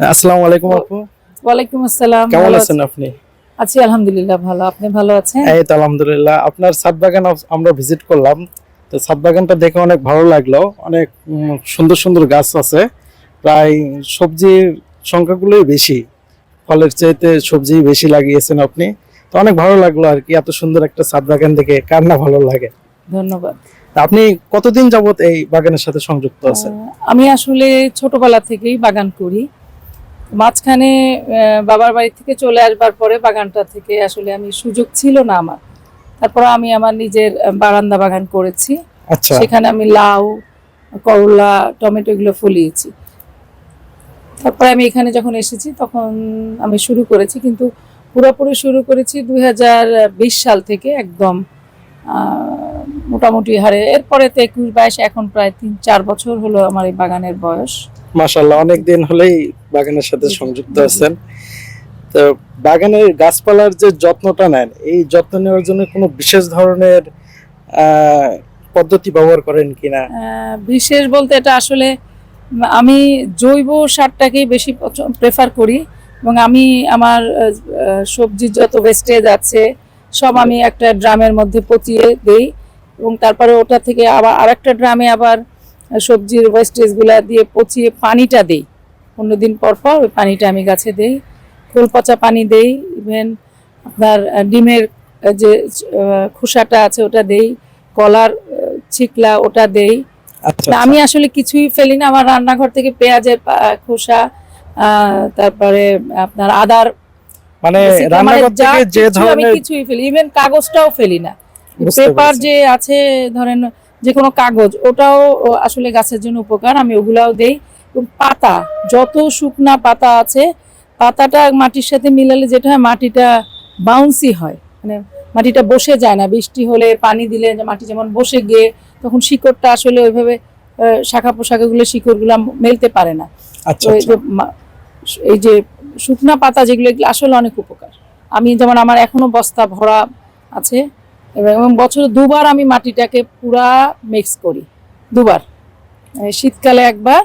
আসসালামু আলাইকুম আপু। ওয়ালাইকুম আসসালাম কেমন আছেন আপনি? আছি আলহামদুলিল্লাহ ভালো। আপনি ভালো আছেন? এই তো আলহামদুলিল্লাহ। আপনার ছাদ বাগান আমরা ভিজিট করলাম। তো ছাদ বাগানটা দেখে অনেক ভালো লাগল। অনেক সুন্দর সুন্দর গাছ আছে। প্রায় সবজির সংখ্যাগুলোই বেশি। ফলের চাইতে সবজি বেশি লাগিয়েছেন আপনি। তো অনেক ভালো লাগল আর কি। এত সুন্দর একটা ছাদ বাগান দেখে কার না ভালো লাগে। ধন্যবাদ। আপনি কতদিন যাবত এই বাগানের সাথে সংযুক্ত আছেন? আমি আসলে ছোটবেলা থেকেই বাগান করি। মাঝখানে বাবার বাড়ি থেকে চলে আসবার পরে বাগানটা থেকে আসলে আমি সুযোগ ছিল না আমার। তারপর আমি আমার নিজের বারান্দা বাগান করেছি। আচ্ছা। সেখানে আমি লাউ করলা টমেটো এগুলো ফলিয়েছি। তারপরে আমি এখানে যখন এসেছি তখন আমি শুরু করেছি কিন্তু পুরোপুরি শুরু করেছি দুই হাজার বিশ সাল থেকে একদম মোটামুটি হারে। এরপরে তো একুশ বাইশ এখন প্রায় তিন চার বছর হলো আমার এই বাগানের বয়স। মাশাল্লাহ অনেক দিন হলেই বাগানের সাথে সংযুক্ত আছেন। তো বাগানের গাছপালার যে যত্নটা নেন, এই যত্ন নেওয়ার জন্য কোনো বিশেষ ধরনের পদ্ধতি ব্যবহার করেন কিনা? বিশেষ বলতে এটা আসলে আমি জৈব সারটাকেই বেশি প্রেফার করি এবং আমি আমার সবজির যত ওয়েস্টেজ আছে, সব আমি একটা ড্রামের মধ্যে পচিয়ে দেই এবং তারপরে ওটা থেকে আবার আরেকটা ড্রামে আবার সবজির ওয়েস্টেজগুলো দিয়ে পচিয়ে পানিটা দেই। পনেরো দিন পর পর ওই পানিটা আমি গাছে দেই। খোল পচা পানি দেই ইভেন আপনার ডিমের যে খোসাটা আছে ওটা দেই কলার ছিকলা ওটা দেই। আচ্ছা আমি আসলে কিছুই ফেলি না। আমার রান্নাঘর থেকে পেঁয়াজের খোসা তারপরে আপনার আদার মানে রান্নাঘর যা থেকে ধরনের কিছুই ফেলি ইভেন কাগজটাও ফেলি না। পেপার যে আছে ধরেন যে কোনো কাগজ ওটাও আসলে গাছের জন্য উপকার। আমি ওগুলাও দেই। এবং পাতা যত শুকনা পাতা আছে পাতাটা মাটির সাথে মিলালে যেটা হয় মাটিটা বাউন্সি হয়। মানে মাটিটা বসে যায় না। বৃষ্টি হলে পানি দিলে মাটি যেমন বসে গিয়ে তখন শিকড়টা আসলে ওইভাবে শাখা পোশাকাগুলো শিকড়গুলো মেলতে পারে না। আচ্ছা এই আচ্ছা। এই যে শুকনা পাতা যেগুলো আসলে অনেক উপকার। আমি যেমন আমার এখনও বস্তা ভরা আছে এবং বছরে দুবার আমি মাটিটাকে পুরা মিক্স করি দুবার। শীতকালে একবার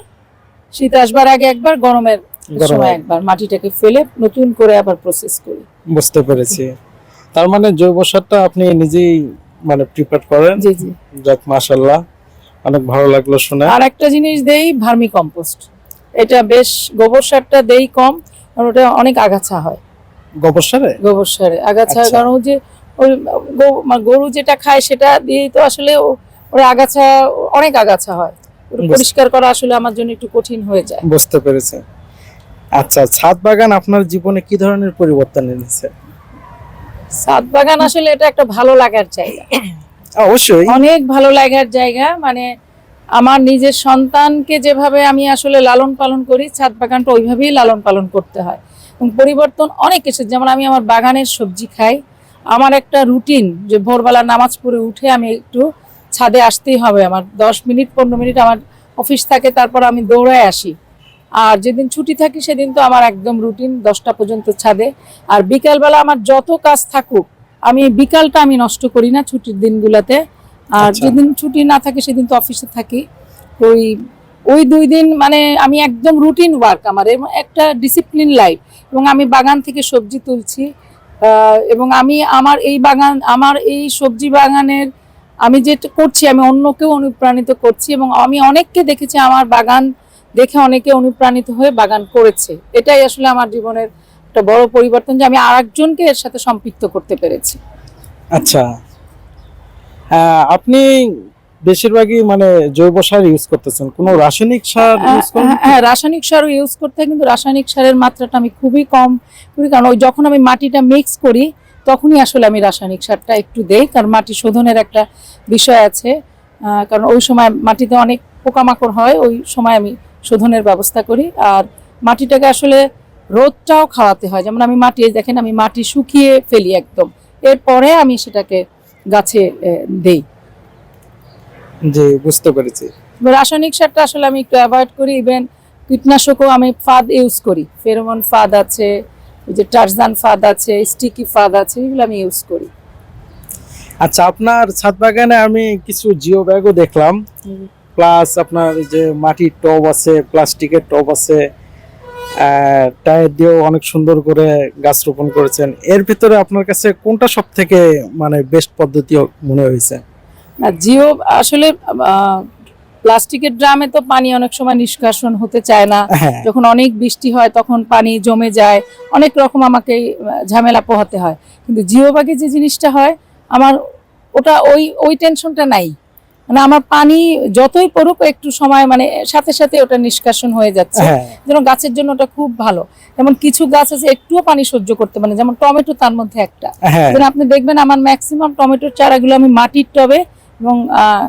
শীত আসবার আগে একবার গরমের গরমে। সময় একবার মাটিটাকে ফেলে নতুন করে আবার প্রসেস করি। বুঝতে পেরেছি। তার মানে জৈব সারটা আপনি নিজেই মানে প্রিপেয়ার করেন? জি জি। যাক মাশাল্লাহ অনেক ভালো লাগল শুনে। আর একটা জিনিস দেই ভার্মি কম্পোস্ট। এটা বেশ গোবর সারটা দেই কম কারণ ওটা অনেক আগাছা হয়। গোবর সারে? গোবর সারে। আগাছা আচ্ছা। কারণ যে ওই গো- মানে গরু যেটা খায় সেটা দিয়েই তো আসলে ও- ওর আগাছা অনেক আগাছা হয়। পরিষ্কার করা আসলে আমার জন্য একটু কঠিন হয়ে যায়। বুঝতে পেরেছি। আচ্ছা ছাদ বাগান আপনার জীবনে কি ধরনের পরিবর্তন এনেছে? সাত বাগান আসলে এটা একটা ভালো লাগার জায়গা। অবশ্যই। অনেক ভালো লাগার জায়গা মানে আমার নিজের সন্তানকে যেভাবে আমি আসলে লালন পালন করি ছাদ বাগানটা ওইভাবেই লালন পালন করতে হয়। এবং পরিবর্তন অনেক এসেছে। যেমন আমি আমার বাগানের সবজি খাই আমার একটা রুটিন যে ভোরবেলা নামাজ পড়ে উঠে আমি একটু ছাদে আসতেই হবে আমার। দশ মিনিট পনেরো মিনিট আমার অফিস থাকে তারপর আমি দৌড়ায় আসি। আর যেদিন ছুটি থাকি সেদিন তো আমার একদম রুটিন দশটা পর্যন্ত ছাদে। আর বিকালবেলা আমার যত কাজ থাকুক আমি বিকালটা আমি নষ্ট করি না ছুটির দিনগুলোতে। আর আচ্ছা। যেদিন ছুটি না থাকে সেদিন তো অফিসে থাকি। ওই ওই দুই দিন মানে আমি একদম রুটিন ওয়ার্ক আমার। একটা ডিসিপ্লিন লাইফ এবং আমি বাগান থেকে সবজি তুলছি। এবং আমি আমার এই বাগান, আমার এই সবজি বাগানের আমি যেটা করছি, আমি অন্যকেও অনুপ্রাণিত করছি এবং আমি অনেককে দেখেছি আমার বাগান দেখে অনেকে অনুপ্রাণিত হয়ে বাগান করেছে। এটাই আসলে আমার জীবনের একটা বড় পরিবর্তন যে আমি আরেকজনকে এর সাথে সম্পৃক্ত করতে পেরেছি। আচ্ছা আপনি বেশিরভাগই মানে জৈব সার ইউজ করতেছেন। কোনো রাসায়নিক সার ইউজ করেন? হ্যাঁ, হ্যাঁ রাসায়নিক সারও ইউজ করতে কিন্তু রাসায়নিক সারের মাত্রাটা আমি খুবই কম করি কারণ ওই যখন আমি মাটিটা মিক্স করি তখনই আসলে আমি রাসায়নিক সারটা একটু দেই কারণ মাটি শোধনের একটা বিষয় আছে। কারণ ওই সময় মাটিতে অনেক পোকামাকড় হয় ওই সময় আমি শোধনের ব্যবস্থা করি। আর মাটিটাকে আসলে রোদটাও খাওয়াতে হয়। যেমন আমি মাটি দেখেন আমি মাটি শুকিয়ে ফেলি একদম। এরপরে আমি সেটাকে গাছে দেই। জি বুঝতে পেরেছি। রাসায়নিক সারটা আসলে আমি একটু অ্যাভয়েড করি ইভেন কীটনাশকও আমি ফাদ ইউজ করি। ফেরোমন ফাদ আছে ওই যে টার্জান ফাদ আছে স্টিকি ফাদ আছে এগুলো আমি ইউজ করি। আচ্ছা আপনার ছাদ বাগানে আমি কিছু জিও ব্যাগও দেখলাম। প্লাস আপনার যে মাটির টব আছে প্লাস্টিকের টব আছে টায়ার দিয়েও অনেক সুন্দর করে গাছ রোপণ করেছেন। এর ভিতরে আপনার কাছে কোনটা সব থেকে মানে বেস্ট পদ্ধতি মনে হয়েছে? না জিও আসলে প্লাস্টিকের ড্রামে তো পানি অনেক সময় নিষ্কাশন হতে চায় না। হ্যাঁ। যখন অনেক বৃষ্টি হয় তখন পানি জমে যায়। অনেক রকম আমাকে ঝামেলা পোহাতে হয়। কিন্তু জিও বাগে যে জিনিসটা হয় আমার ওটা ওই ওই টেনশনটা নাই। মানে আমার পানি যতই পড়ুক একটু সময় মানে সাথে সাথে ওটা নিষ্কাশন হয়ে যাচ্ছে। হ্যাঁ। যেন গাছের জন্য ওটা খুব ভালো। যেমন কিছু গাছ আছে একটুও পানি সহ্য করতে মানে যেমন টমেটো তার মধ্যে একটা। হ্যাঁ। আপনি দেখবেন আমার ম্যাক্সিমাম টমেটোর চারাগুলো আমি মাটির টবে এবং আহ,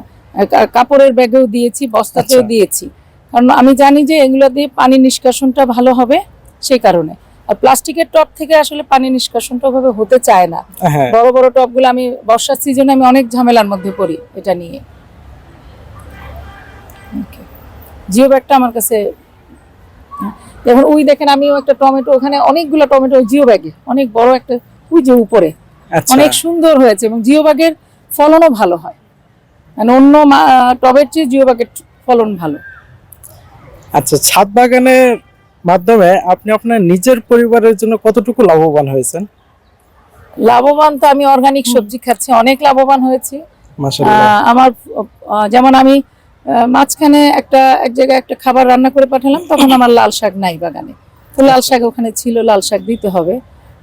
কাপড়ের ব্যাগেও দিয়েছি বস্তাতেও আচ্ছা। দিয়েছি। কারণ আমি জানি যে এগুলো দিয়ে পানি নিষ্কাশনটা ভালো হবে সেই কারণে। আর প্লাস্টিকের টব থেকে আসলে পানি নিষ্কাশনটা ওভাবে হতে চায় না। হ্যাঁ। বড় বড় টবগুলো আমি বর্ষার সিজনে আমি অনেক ঝামেলার মধ্যে পড়ি এটা নিয়ে। জিও ব্যাগটা আমার কাছে এখন ওই দেখেন আমিও একটা টমেটো ওখানে অনেকগুলো টমেটো জিও ব্যাগে অনেক বড় একটা ওই যে উপরে। আচ্ছা। অনেক সুন্দর হয়েছে এবং জিও ব্যাগের ফলনও ভালো হয়। মানে অন্য টবের চেয়ে জিও ফলন ভালো। আচ্ছা ছাদ বাগানের মাধ্যমে আপনি আপনার নিজের পরিবারের জন্য কতটুকু লাভবান হয়েছেন? লাভবান তো আমি অর্গানিক সবজি খাচ্ছি অনেক লাভবান হয়েছি। আমার যেমন আমি মাঝখানে একটা এক জায়গায় একটা খাবার রান্না করে পাঠালাম তখন আমার লাল শাক নাই বাগানে। তো লাল শাক ওখানে ছিল লাল শাক দিতে হবে।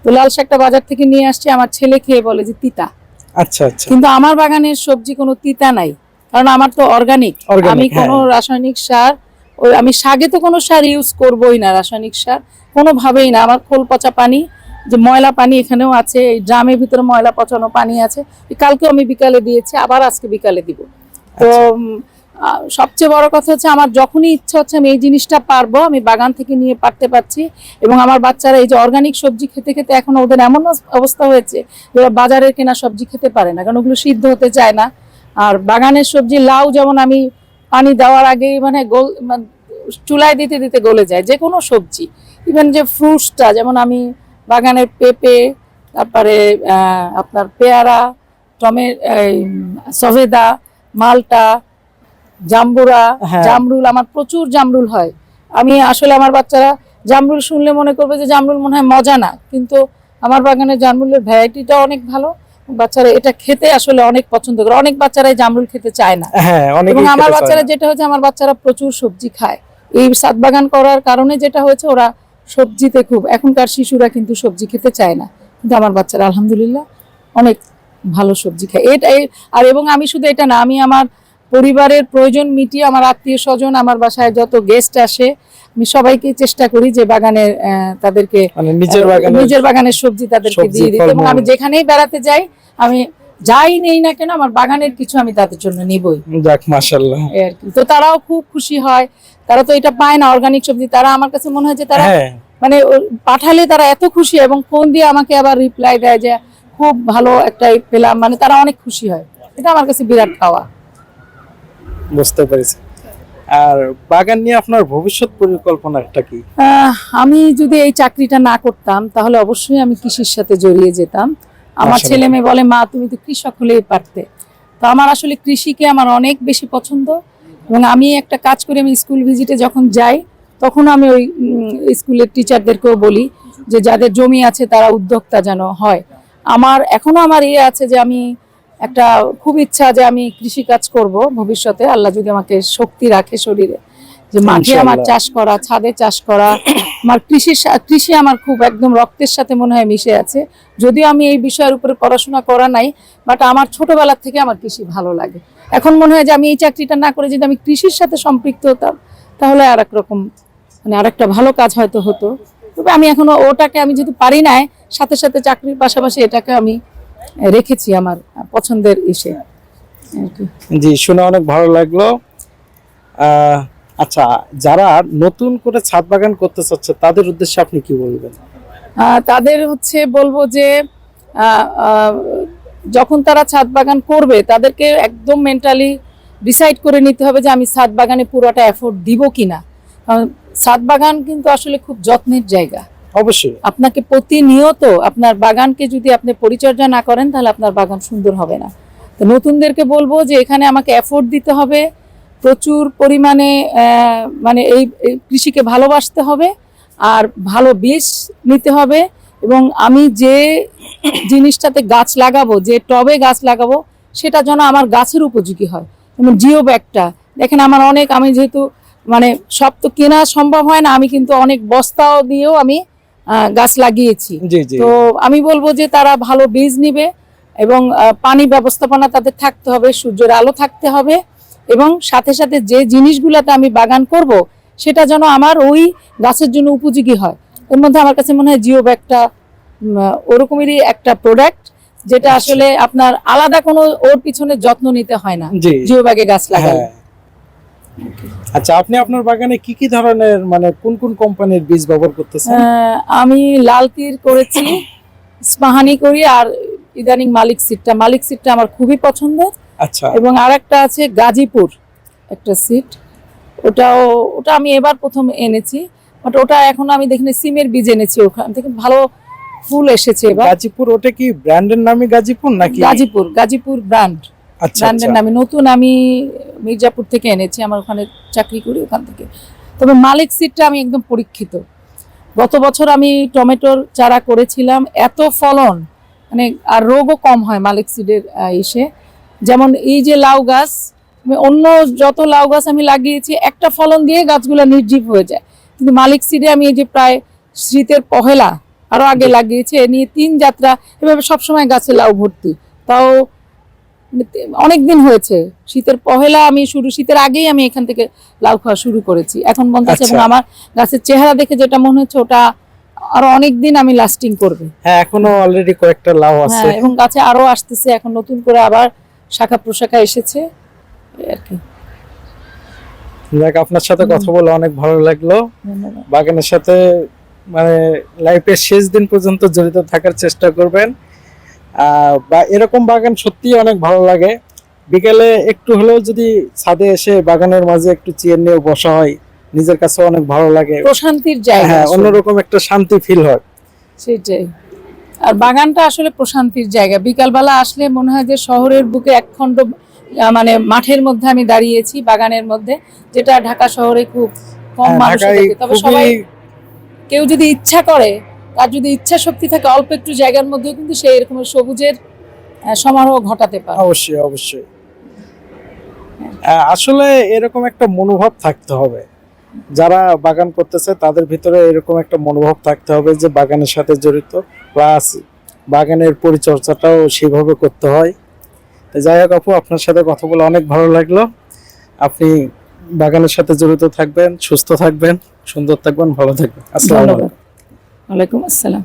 তো লাল শাকটা বাজার থেকে নিয়ে আসছি আমার ছেলে খেয়ে বলে যে তিতা। আচ্ছা আচ্ছা কিন্তু আমার বাগানের সবজি কোনো তিতা নাই কারণ আমার তো অর্গানিক আমি কোনো হ্যাঁ। রাসায়নিক সার ওই আমি শাকে তো কোনো সার ইউজ করবোই না রাসায়নিক সার কোনোভাবেই না আমার খোল পচা পানি যে ময়লা পানি এখানেও আছে এই ড্রামের ভিতরে ময়লা পচানো পানি আছে কালকে কালকেও আমি বিকালে দিয়েছি আবার আজকে বিকালে দিব তো আচ্ছা। সবচেয়ে বড় কথা হচ্ছে আমার যখনই ইচ্ছা হচ্ছে আমি এই জিনিসটা পারব, আমি বাগান থেকে নিয়ে পারতে পারছি এবং আমার বাচ্চারা এই যে অর্গানিক সবজি খেতে খেতে এখন ওদের এমন অবস্থা হয়েছে যে ওরা বাজারের কেনা সবজি খেতে পারে না, কারণ ওগুলো সিদ্ধ হতে চায় না। আর বাগানের সবজি লাউ যেমন আমি পানি দেওয়ার আগে মানে গোল মানে চুলায় দিতে দিতে গলে যায় যে কোনো সবজি। ইভেন যে ফ্রুটসটা যেমন আমি বাগানের পেঁপে, তারপরে আপনার পেয়ারা, টমে সভেদা মালটা জাম্বুরা হ্যাঁ। জামরুল আমার প্রচুর জামরুল হয়। আমি আসলে আমার বাচ্চারা জামরুল শুনলে মনে করবে যে জামরুল মনে হয় মজা না কিন্তু আমার বাগানের জামরুলের ভ্যারাইটিটা অনেক ভালো। বাচ্চারা এটা খেতে আসলে অনেক পছন্দ করে। অনেক বাচ্চারাই জামরুল খেতে চায় না। হ্যাঁ এবং আমার বাচ্চারা যেটা হচ্ছে আমার বাচ্চারা প্রচুর সবজি খায়। এই সাত বাগান করার কারণে যেটা হয়েছে ওরা সবজিতে খুব এখনকার শিশুরা কিন্তু সবজি খেতে চায় না। কিন্তু আমার বাচ্চারা আলহামদুলিল্লাহ অনেক ভালো সবজি খায়। এটা আর এবং আমি শুধু এটা না আমি আমার পরিবারের প্রয়োজন মিটিয়ে আমার আত্মীয় স্বজন আমার বাসায় যত গেস্ট আসে আমি সবাইকে চেষ্টা করি যে বাগানের আহ, তাদেরকে মানে নিজের বাগানের সবজি তাদেরকে দিয়ে দিতে এবং আমি যেখানেই বেড়াতে যাই আমি যাই নেই না কেন আমার বাগানের কিছু আমি তাদের জন্য নিবই। যাক মাশাআল্লাহ। তো তারাও খুব খুশি হয়। তারা তো এটা পায় না অর্গানিক সবজি। তারা আমার কাছে মনে হয় যে তারা হ্যাঁ। মানে পাঠালে তারা এত খুশি এবং ফোন দিয়ে আমাকে আবার রিপ্লাই দেয় যে খুব ভালো একটা পেলাম। মানে তারা অনেক খুশি হয়। এটা আমার কাছে বিরাট পাওয়া। বুঝতে পেরেছি। আর বাগান নিয়ে আপনার ভবিষ্যৎ পরিকল্পনাটা কি? আমি যদি এই চাকরিটা না করতাম তাহলে অবশ্যই আমি কৃষির সাথে জড়িয়ে যেতাম। আমার ছেলে মেয়ে বলে মা তুমি তো কৃষক হলেই পারতে। তো আমার আসলে কৃষিকে আমার অনেক বেশি পছন্দ এবং আমি একটা কাজ করে আমি স্কুল ভিজিটে যখন যাই তখন আমি ওই স্কুলের টিচারদেরকেও বলি যে যাদের জমি আছে তারা উদ্যোক্তা যেন হয়। আমার এখনও আমার ইয়ে আছে যে আমি একটা খুব ইচ্ছা যে আমি কৃষি কাজ করব ভবিষ্যতে। আল্লাহ যদি আমাকে শক্তি রাখে শরীরে। যে মাঠে আমার চাষ করা ছাদে চাষ করা আমার কৃষি কৃষি আমার খুব একদম রক্তের সাথে মনে হয় মিশে আছে। যদিও আমি এই বিষয়ের উপরে পড়াশোনা করা নাই বাট আমার ছোটবেলা থেকে আমার কৃষি ভালো লাগে। এখন মনে হয় যে আমি এই চাকরিটা না করে যদি আমি কৃষির সাথে সম্পৃক্ত হতাম তাহলে আর এক রকম মানে আর একটা ভালো কাজ হয়তো হতো। তবে আমি এখনও ওটাকে আমি যেহেতু পারি নাই সাথে সাথে চাকরির পাশাপাশি এটাকে আমি রেখেছি আমার পছন্দের ইসে। জি শুনে অনেক ভালো লাগল। আচ্ছা যারা নতুন করে ছাদ বাগান করতে চাচ্ছে তাদের উদ্দেশ্যে আপনি কি বলবেন? তাদের হচ্ছে বলব যে যখন তারা ছাদ বাগান করবে তাদেরকে একদম মেন্টালি ডিসাইড করে নিতে হবে যে আমি ছাদ বাগানে পুরোটা এফোর্ট দিব কিনা। কারণ ছাদ বাগান কিন্তু আসলে খুব যত্নের জায়গা। অবশ্যই। আপনাকে প্রতিনিয়ত আপনার বাগানকে যদি আপনি পরিচর্যা না করেন, তাহলে আপনার বাগান সুন্দর হবে না। তো নতুনদেরকে বলব যে এখানে আমাকে এফোর্ট দিতে হবে। প্রচুর পরিমাণে মানে এই কৃষিকে ভালোবাসতে হবে আর ভালো বীজ নিতে হবে এবং আমি যে জিনিসটাতে গাছ লাগাবো, যে টবে গাছ লাগাবো, সেটা যেন আমার গাছের উপযোগী হয়। যেমন জিও ব্যাগটা দেখেন আমার অনেক, আমি যেহেতু মানে সব তো কেনা সম্ভব হয় না, আমি কিন্তু অনেক বস্তাও দিয়েও আমি গাছ লাগিয়েছি। তো আমি বলব যে তারা ভালো বীজ নিবে এবং পানি ব্যবস্থাপনা তাদের থাকতে হবে সূর্যের আলো থাকতে হবে এবং সাথে সাথে যে জিনিসগুলোতে আমি বাগান করব সেটা যেন আমার ওই গাছের জন্য উপযোগী হয়। এর মধ্যে আমার কাছে মনে হয় জিও ব্যাগটা ওরকমেরই একটা প্রোডাক্ট যেটা আচ্ছা। আসলে আপনার আলাদা কোনো ওর পিছনে যত্ন নিতে হয় না জিও ব্যাগে গাছ লাগালে। হ্যাঁ। আচ্ছা আপনি আপনার বাগানে কি কি ধরনের মানে কোন কোন কোম্পানির বীজ ব্যবহার করতেছেন? আমি লাল তীর করেছি স্পাহানি করি আর ইদানিং মালিক সিটটা। মালিক সিটটা আমার খুবই পছন্দের আচ্ছা। এবং আর একটা আছে গাজীপুর একটা সিট। ওটাও ওটা আমি এবার প্রথম এনেছি। বাট ওটা এখন আমি দেখিনি সিমের বীজ এনেছি ওখান থেকে। ভালো ফুল এসেছে এবার। গাজীপুর ওটা কি ব্র্যান্ডের নামে গাজীপুর নাকি? গাজীপুর গাজীপুর ব্র্যান্ড। ব্র্যান্ডের আচ্ছা। নামে। নতুন আমি মির্জাপুর থেকে এনেছি আমার ওখানে চাকরি করি ওখান থেকে। তবে মালিক সিটটা আমি একদম পরীক্ষিত। গত বছর আমি টমেটোর চারা করেছিলাম এত ফলন মানে আর রোগও কম হয় মালিক সিডের ইসে যেমন এই যে লাউ গাছ অন্য যত লাউ গাছ আমি লাগিয়েছি একটা ফলন দিয়ে গাছগুলো নির্জীব হয়ে যায়। কিন্তু মালিক সিডে আমি এই যে প্রায় শীতের পহেলা আরও আগে লাগিয়েছি এ নিয়ে তিন যাত্রা এভাবে সবসময় গাছে লাউ ভর্তি। তাও অনেক দিন হয়েছে। শীতের পহেলা আমি শুরু শীতের আগেই আমি এখান থেকে লাউ খাওয়া শুরু করেছি। এখন মনে হচ্ছে এবং। আমার গাছের চেহারা দেখে যেটা মনে হচ্ছে ওটা আরও অনেক দিন আমি লাস্টিং করবে। হ্যাঁ এখনও অলরেডি কয়েকটা লাউ আছে। হ্যাঁ এবং গাছে আরও আসতেছে এখন নতুন করে আবার শাখা প্রশাখা এসেছে। আর কি। যাক আপনার সাথে কথা বলে অনেক ভালো লাগল। বাগানের সাথে মানে লাইফের শেষ দিন পর্যন্ত জড়িত থাকার চেষ্টা করবেন। বা এরকম বাগান সত্যি অনেক ভালো লাগে। বিকেলে একটু হলেও যদি ছাদে এসে বাগানের মাঝে একটু চেয়ার নিয়ে বসা হয় নিজের কাছে অনেক ভালো লাগে। প্রশান্তির জায়গা হ্যাঁ অন্যরকম একটা শান্তি ফিল হয়। সেটাই। আর বাগানটা আসলে প্রশান্তির জায়গা। বিকালবেলা আসলে মনে হয় যে শহরের বুকে একখণ্ড মানে মাঠের মধ্যে আমি দাঁড়িয়েছি বাগানের মধ্যে যেটা ঢাকা শহরে খুব কম হ্যাঁ, মানুষ তবে সবাই কেউ যদি ইচ্ছা করে তার যদি ইচ্ছা শক্তি থাকে অল্প একটু জায়গার মধ্যেও কিন্তু সেই এরকম সবুজের সমারোহ ঘটাতে পারে। অবশ্যই অবশ্যই। আসলে এরকম একটা মনোভাব থাকতে হবে। যারা বাগান করতেছে তাদের ভিতরে এরকম একটা মনোভাব থাকতে হবে যে বাগানের সাথে জড়িত। প্লাস বাগানের পরিচর্যাটাও সেভাবে করতে হয়। তো যাই হোক আপু আপনার সাথে কথা বলে অনেক ভালো লাগল। আপনি বাগানের সাথে জড়িত থাকবেন সুস্থ থাকবেন সুন্দর থাকবেন ভালো থাকবেন। আসসালামু আলাইকুম। ওয়ালাইকুম আসসালাম।